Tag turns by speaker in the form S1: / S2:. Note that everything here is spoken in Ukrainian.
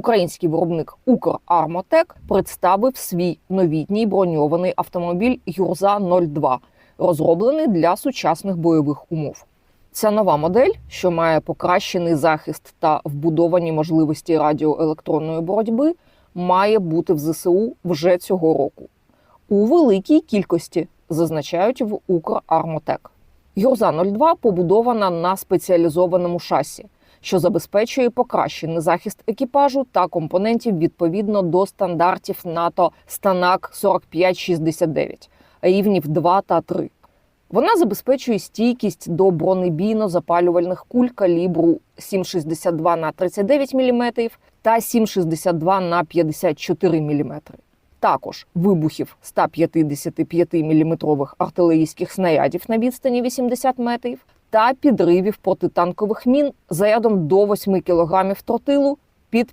S1: Український виробник Укрармотек представив свій новітній броньований автомобіль Юрза 02, розроблений для сучасних бойових умов. Ця нова модель, що має покращений захист та вбудовані можливості радіоелектронної боротьби, має бути в ЗСУ вже цього року у великій кількості, зазначають в Укрармотек. Юрза 02 побудована на спеціалізованому шасі, що забезпечує покращений захист екіпажу та компонентів відповідно до стандартів НАТО Станак 4569 рівнів 2 та 3. Вона забезпечує стійкість до бронебійно-запалювальних куль калібру 7,62 на 39 мм та 7,62 на 54 мм. Також вибухів 155 мм артилерійських снарядів на відстані 80 метрів та підривів протитанкових мін зарядом до 8 кг тротилу під